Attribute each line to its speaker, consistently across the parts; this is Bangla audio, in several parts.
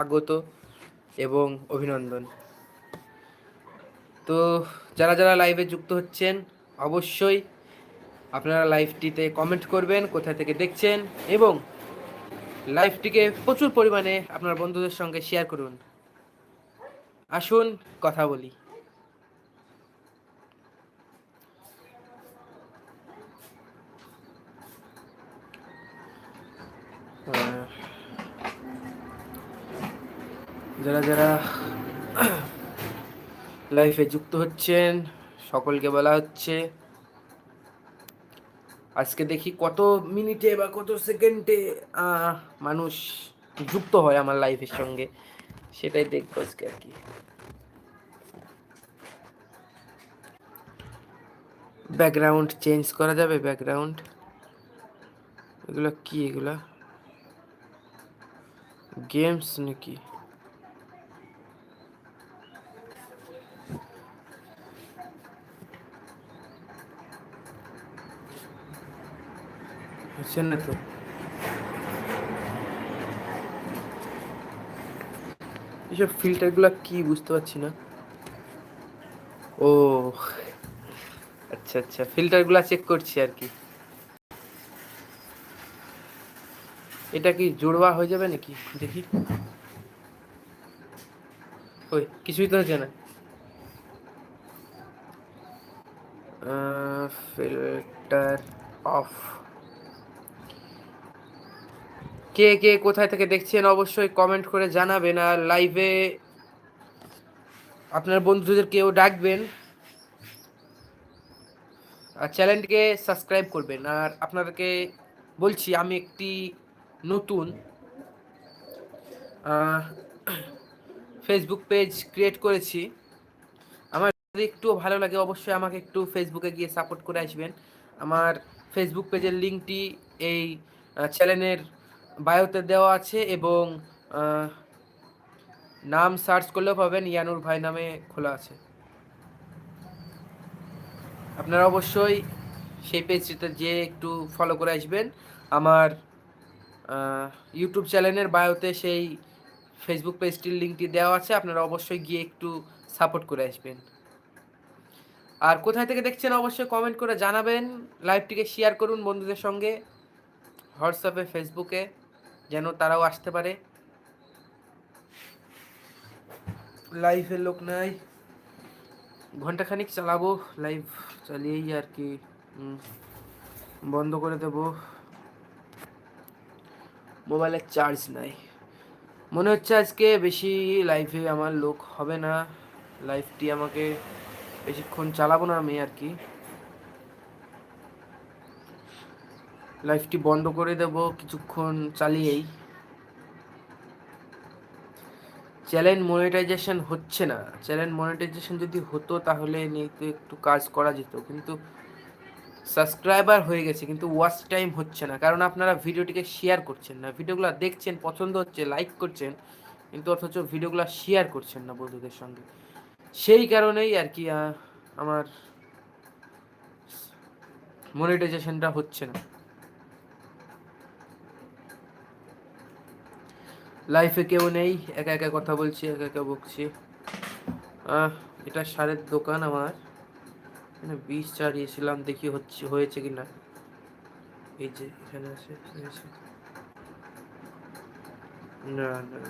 Speaker 1: স্বাগত এবং অভিনন্দন। তো যারা যারা লাইভে যুক্ত হচ্ছেন, অবশ্যই আপনারা লাইভটিতে কমেন্ট করবেন, কোথা থেকে দেখছেন এবং লাইভটিকে প্রচুর পরিমাণে আপনার বন্ধুদের সঙ্গে শেয়ার করুন। আসুন কথা বলি। যারা যারা লাইফে যুক্ত হচ্ছেন, সকলকে বলা হচ্ছে, আজকে দেখি কত মিনিটে বা কত সেকেন্ডে মানুষ যুক্ত হয় আমার লাইফের সঙ্গে। সেটাই দেখব আজকে আর কি। ব্যাকগ্রাউন্ড চেঞ্জ করা যাবে? ব্যাকগ্রাউন্ড এগুলো কি এগুলা? গেমস নাকি? তো এসব ফিল্টারগুলো কি বুঝতে পারছি না ও আচ্ছা আচ্ছা ফিল্টারগুলো চেক করছি আর কি এটা কি জোড়বা হয়ে যাবে নাকি দেখি ওই কিছুই তো হচ্ছে না ফিল্টার অফ কে কে কোথায় থেকে দেখছেন অবশ্যই কমেন্ট করে জানাবেন আর লাইভে আপনার বন্ধুদের কেউ ডাকবেন আর চ্যানেলটিকে সাবস্ক্রাইব করবেন। আর আপনাদেরকে বলছি, আমি একটি নতুন ফেসবুক পেজ ক্রিয়েট করেছি। আমার যদি একটু ভালো লাগে, অবশ্যই আমাকে একটু ফেসবুকে গিয়ে সাপোর্ট করে আসবেন। আমার ফেসবুক পেজের লিঙ্কটি এই চ্যানেলের বায়োতে দেওয়া আছে এবং নাম সার্চ করলেও পাবেন ইয়ানুর ভাই নামে খোলা আছে। আপনারা অবশ্যই সেই পেজটিতে যে একটু ফলো করে আসবেন। আমার ইউটিউব চ্যানেলের বায়োতে সেই ফেসবুক পেজটির লিঙ্কটি দেওয়া আছে, আপনারা অবশ্যই গিয়ে একটু সাপোর্ট করে আসবেন। আর কোথায় থেকে দেখছেন অবশ্যই কমেন্ট করে জানাবেন লাইভটিকে শেয়ার করুন বন্ধুদের সঙ্গে হোয়াটসঅ্যাপে ফেসবুকে যেন তারাও আসতে পারে। লাইভে লোক নাই। ঘন্টাখানিক চালাবো লাইভ চালিয়েই আর কি বন্ধ করে দেব। মোবাইলের চার্জ নাই। মনে হচ্ছে আজকে বেশি লাইভে আমার লোক হবে না। লাইভটি আমাকে বেশিক্ষণ চালাবো না আমি আর কি। লাইভটি বন্ধ করে দেব কিছুক্ষণ চালিয়েই। চ্যানেল মনিটাইজেশন হচ্ছে না। চ্যানেল মনিটাইজেশন যদি হতো তাহলে নিয়ে একটু কাজ করা যেত। কিন্তু সাবস্ক্রাইবার হয়ে গেছে, কিন্তু ওয়াচ টাইম হচ্ছে না। কারণ আপনারা ভিডিওটিকে শেয়ার করছেন না। ভিডিওগুলো দেখছেন, পছন্দ হচ্ছে, লাইক করছেন, কিন্তু অথচ ভিডিওগুলো শেয়ার করছেন না বন্ধুদের সঙ্গে। সেই কারণেই আর কি আমার মনিটাইজেশনটা হচ্ছে না। লাইফে কেউ নেই, একা একা কথা বলছি, একা একা বকছি। এটা সারের দোকান আমার। এখানে বীজ চাড়িয়েছিলাম দেখি হচ্ছে, হয়েছে কি না এই যে এখানে আছে না না।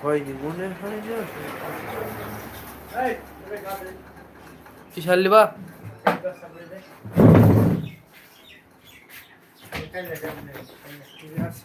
Speaker 1: হয়নি, মনে হয় না। কি সারলি বা? Gracias.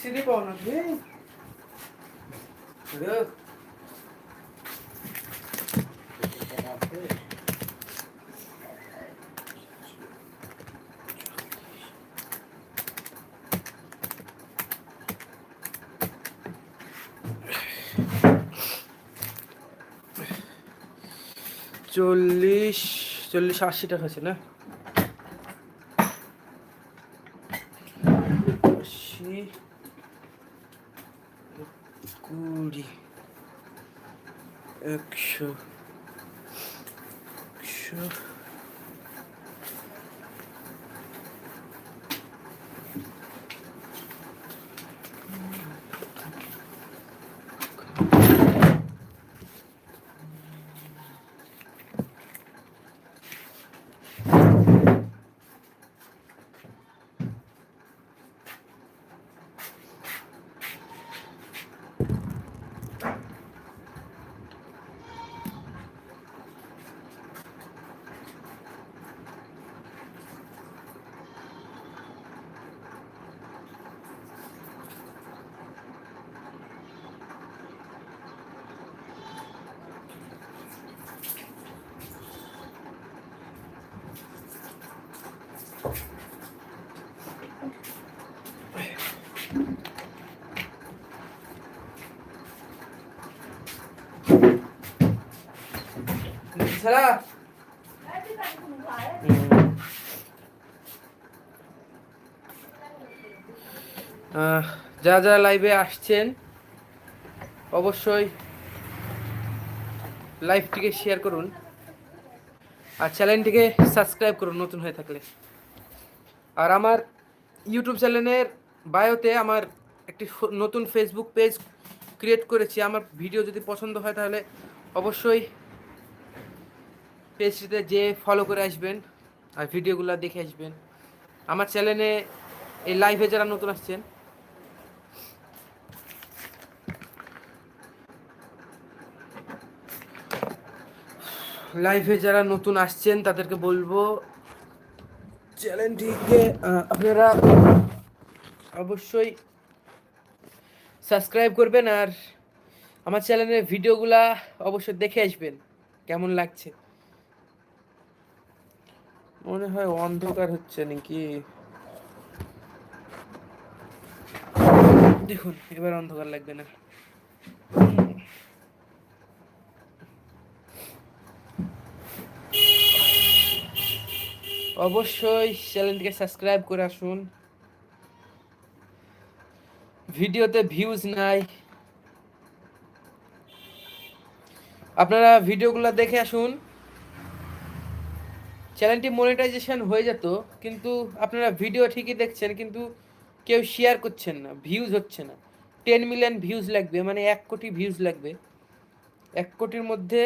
Speaker 1: তুমি রে, চল্লিশ চল্লিশ আশি টাকা আছে না? що, що. ছাড়া যারা যারা লাইভে আসছেন, অবশ্যই লাইভটিকে শেয়ার করুন আর চ্যানেলটিকে সাবস্ক্রাইব করুন নতুন হয়ে থাকলে। আর আমার ইউটিউব চ্যানেলের বায়োতে আমার একটি নতুন ফেসবুক পেজ ক্রিয়েট করেছি। আমার ভিডিও যদি পছন্দ হয় তাহলে অবশ্যই পেজটিতে যে ফলো করে আসবেন আর ভিডিওগুলো দেখে আসবেন। আমার চ্যানেলে এই লাইভে যারা নতুন আসছেন লাইভে যারা নতুন আসছেন, তাদেরকে বলব চ্যানেলটিকে আপনারা অবশ্যই সাবস্ক্রাইব করবেন আর আমার চ্যানেলের ভিডিওগুলা অবশ্যই দেখে আসবেন, কেমন লাগছে। মনে হয় অন্ধকার হচ্ছে নাকি? দেখুন, এবার অন্ধকার লাগবে না। অবশ্যই চ্যানেলটিকে সাবস্ক্রাইব করে আসুন। ভিডিওতে ভিউজ নাই। আপনারা ভিডিওগুলো দেখে আসুন। চ্যানেলটি মনিটাইজেশন হয়ে যেত, কিন্তু আপনারা ভিডিও ঠিকই দেখছেন, কিন্তু কেউ শেয়ার করছেন না ভিউজ হচ্ছে না। টেন মিলিয়ন ভিউজ লাগবে মানে এক কোটি ভিউজ লাগবে। এক কোটির মধ্যে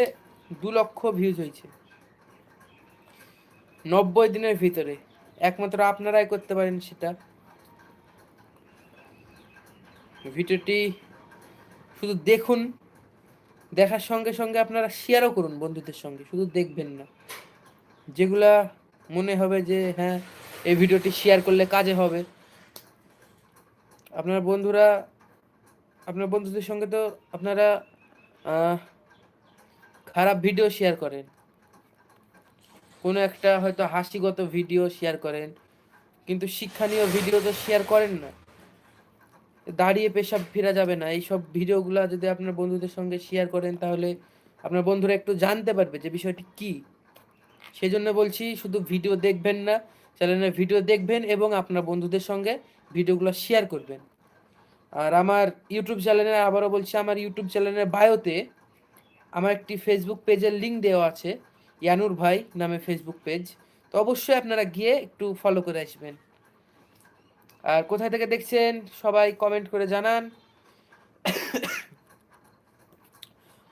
Speaker 1: দু লক্ষ ভিউজ হয়েছে। নব্বই দিনের ভিতরে, একমাত্র আপনারাই করতে পারেন সেটা। ভিডিওটি শুধু দেখুন, দেখার সঙ্গে সঙ্গে আপনারা শেয়ারও করুন বন্ধুদের সঙ্গে, শুধু দেখবেন না। যেগুলা মনে হবে যে হ্যাঁ এই ভিডিওটি শেয়ার করলে কাজে হবে। আপনার বন্ধুরা, আপনার বন্ধুদের সঙ্গে তো আপনারা খারাপ ভিডিও শেয়ার করেন। কোনো একটা হয়তো হাসিগত ভিডিও শেয়ার করেন, কিন্তু শিক্ষণীয় ভিডিও তো শেয়ার করেন না। দাঁড়িয়ে পেশাব ফেরা যাবে না। এইসব ভিডিওগুলো যদি আপনার বন্ধুদের সঙ্গে শেয়ার করেন, তাহলে আপনার বন্ধুরা একটু জানতে পারবে যে বিষয়টি কি। সেই জন্য বলছি শুধু ভিডিও দেখবেন না চ্যানেলের ভিডিও দেখবেন এবং আপনার বন্ধুদের সঙ্গে ভিডিওগুলো শেয়ার করবেন। আর আমার ইউটিউব চ্যানেলে আবারও বলছি, আমার ইউটিউব চ্যানেলের বায়োতে আমার একটি ফেসবুক পেজের লিঙ্ক দেওয়া আছে, ইয়ানুর ভাই নামে ফেসবুক পেজ তো অবশ্যই আপনারা গিয়ে একটু ফলো করে আসবেন। আর কোথায় থেকে দেখছেন সবাই কমেন্ট করে জানান।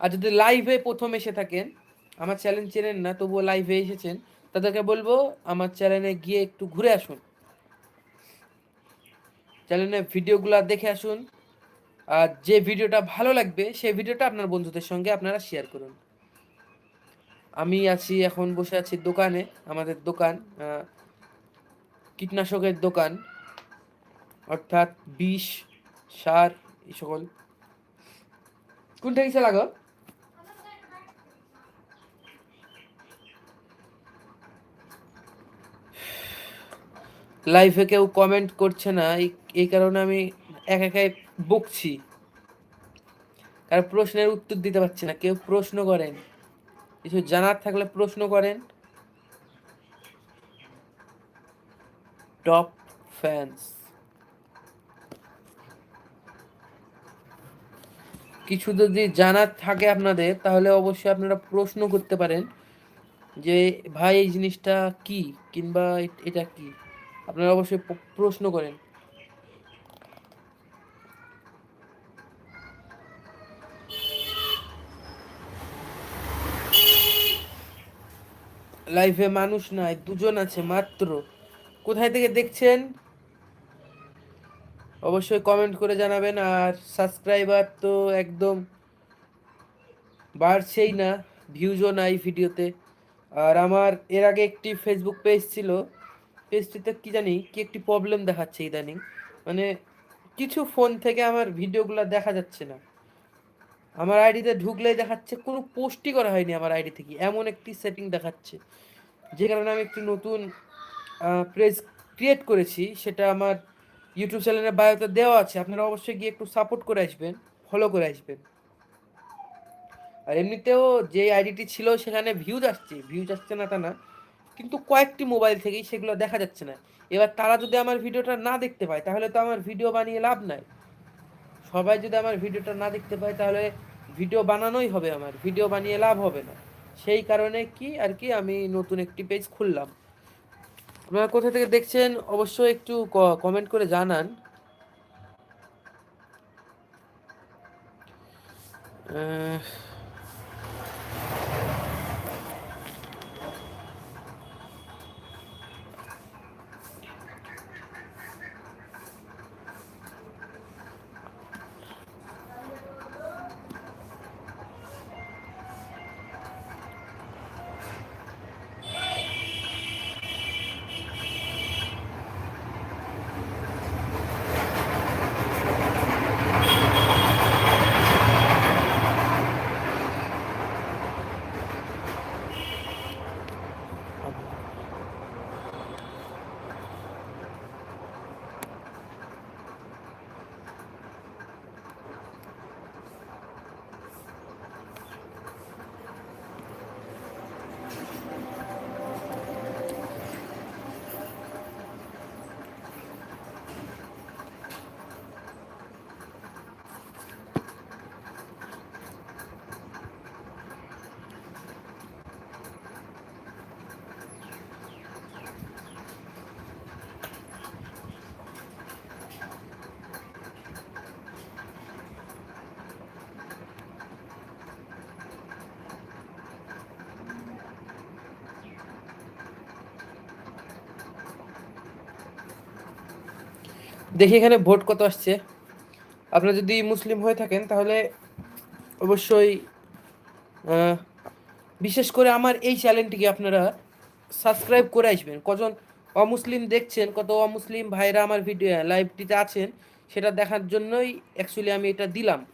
Speaker 1: আর যদি লাইভে প্রথম এসে থাকেন আমার চ্যানেল চেনেন না, তবুও লাইভে এসেছেন। তাদেরকে বলব, আমার চ্যানেলে গিয়ে একটু ঘুরে আসুন। চ্যানেলে ভিডিওগুলো দেখে আসুন। আর যে ভিডিওটা ভালো লাগবে, সেই ভিডিওটা আপনার বন্ধুদের সঙ্গে আপনারা শেয়ার করুন। আমি আছি, এখন বসে আছি দোকানে, আমাদের দোকান কীটনাশকের দোকান। অর্থাৎ বিষ, সার, এই সকল। কোনটা কিসে লাগো লাইভে কেউ কমেন্ট করছে না, এই- কারণে আমি এক একাই বকছি। কারণ প্রশ্নের উত্তর দিতে পারছি না, কেউ প্রশ্ন করেন। কিছু জানার থাকলে প্রশ্ন করেন। টপ ফ্যান্স কিছু যদি জানার থাকে আপনাদের, তাহলে অবশ্যই আপনারা প্রশ্ন করতে পারেন যে, ভাই, এই জিনিসটা কি? কিংবা, এটা কি? আপনারা অবশ্যই প্রশ্ন করেন। লাইভে মানুষ নাই দুজন আছে মাত্র। কোথায় থেকে দেখছেন? অবশ্যই কমেন্ট করে জানাবেন আর সাবস্ক্রাইবার তো একদম বাড়ছেই না ভিউজও নাই ভিডিওতে আর আমার এর আগে একটি ফেসবুক পেজ ছিল পেজটিতে কি জানি, কি একটি প্রবলেম দেখাচ্ছে ইদানিং। মানে কিছু ফোন থেকে আমার ভিডিওগুলো দেখা যাচ্ছে না। আমার আইডিতে ঢুকলেই দেখাচ্ছে, কোনো পোস্টই করা হয়নি আমার আইডি থেকে। এমন একটি সেটিং দেখাচ্ছে, যে কারণে আমি একটি নতুন পেজ ক্রিয়েট করেছি। সেটা আমার ইউটিউব চ্যানেলের বায়োতে দেওয়া আছে। আপনারা অবশ্যই গিয়ে একটু সাপোর্ট করে আসবেন ফলো করে আসবেন। আর এমনিতেও যে আইডিটি ছিল, সেখানে ভিউজ আসছে। ভিউজ আসছে না তা না। কিন্তু কয়েকটি মোবাইল থেকেই সেগুলো দেখা যাচ্ছে না। এবার তারা যদি আমার ভিডিওটা না দেখতে পায় তাহলে তো আমার ভিডিও বানিয়ে লাভ নাই। সবাই যদি আমার ভিডিওটা না দেখতে পায় তাহলে ভিডিও বানানোই হবে আমার ভিডিও বানিয়ে লাভ হবে না। সেই কারণে কি আর কি আমি নতুন একটি পেজ খুললাম। আপনারা কোথা থেকে দেখছেন অবশ্যই একটু কমেন্ট করে জানান। আহ, দেখি এখানে ভোট কত আসছে। আপনারা যদি মুসলিম হয়ে থাকেন, তাহলে অবশ্যই বিশেষ করে আমার এই চ্যানেলটিকে আপনারা সাবস্ক্রাইব করে আসবেন। কজন অমুসলিম দেখছেন, কত অমুসলিম ভাইরা আমার ভিডিও, লাইভটিতে আছেন, সেটা দেখার জন্যই অ্যাকচুয়ালি আমি এটা দিলাম।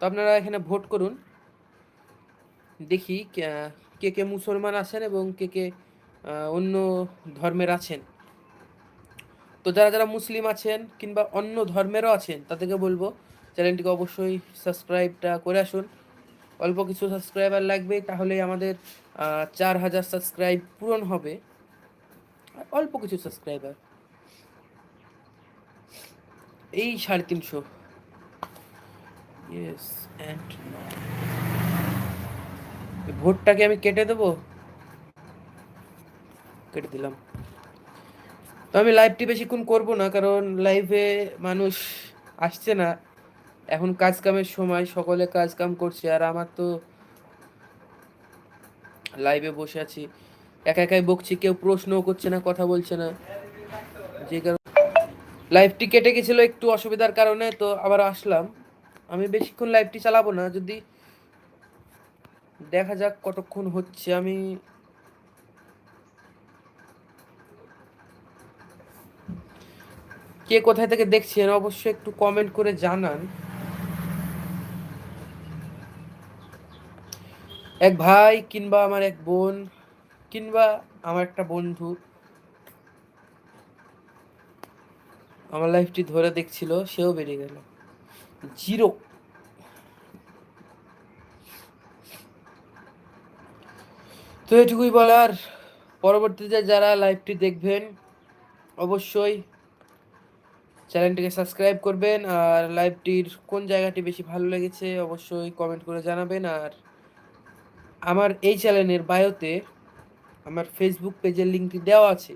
Speaker 1: তো আপনারা এখানে ভোট করুন। দেখি, কে- কে মুসলমান আছেন এবং কে কে অন্য ধর্মের আছেন। তো যারা যারা মুসলিম আছেন কিংবা অন্য ধর্মেরও আছেন, তাদেরকে বলব চ্যানেলটিকে অবশ্যই সাবস্ক্রাইবটা করে আসুন। অল্প কিছু সাবস্ক্রাইবার লাগবে, তাহলে আমাদের চার হাজার সাবস্ক্রাইব পূরণ হবে। অল্প কিছু সাবস্ক্রাইবার। এই সাড়ে তিনশো। অ্যান্ড ভোটটাকে আমি কেটে দেবো? কেটে দিলাম। তো আমি লাইভটি বেশিক্ষণ করব না, কারণ লাইভে মানুষ আসছে না। এখন কাজ কামের সময়, সকলে কাজ কাম করছে, আর আমার তো লাইভে বসে আছি। একা একাই বকছি, কেউ প্রশ্নও করছে না, কথা বলছে না। যে কারণে লাইভটি কেটে গেছিল একটু অসুবিধার কারণে, তো আবার আসলাম। আমি বেশিক্ষণ লাইভটি চালাবো না, যদি দেখা যাক কতক্ষণ হচ্ছে। আমি কে কোথায় থেকে দেখছেন অবশ্যই একটু কমেন্ট করে জানান। এক ভাই কিংবা আমার এক বোন কিংবা আমার একটা বন্ধু আমার লাইফটি ধরে দেখছিল, সেও বেরিয়ে গেল। জিরো। তো এটুকুই বলার। পরবর্তীতে যারা লাইভটি দেখবেন, অবশ্যই চ্যানেলটিকে সাবস্ক্রাইব করবেন, আর লাইভটির কোন জায়গাটি বেশি ভালো লেগেছে অবশ্যই কমেন্ট করে জানাবেন। আর আমার এই চ্যানেলের বায়োতে আমার ফেসবুক পেজের লিঙ্কটি দেওয়া আছে,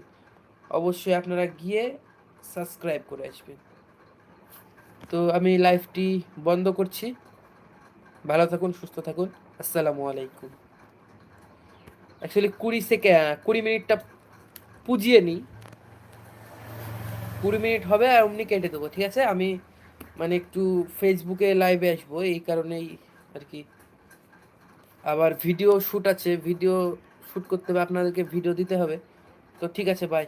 Speaker 1: অবশ্যই আপনারা গিয়ে সাবস্ক্রাইব করে আসবেন। তো আমি লাইভটি বন্ধ করছি। ভালো থাকুন, সুস্থ থাকুন। আসসালামু আলাইকুম। অ্যাকচুয়ালি কুড়ি সেকেন্ড কুড়ি মিনিটটা পুজিয়ে নিই। কুড়ি মিনিট হবে আর অমনি কেটে দেবো, ঠিক আছে? আমি মানে একটু ফেসবুকে লাইভে আসব, এই কারণেই আর কি। আবার ভিডিও শ্যুট আছে ভিডিও শ্যুট করতে হবে, আপনাদেরকে ভিডিও দিতে হবে। তো ঠিক আছে বাই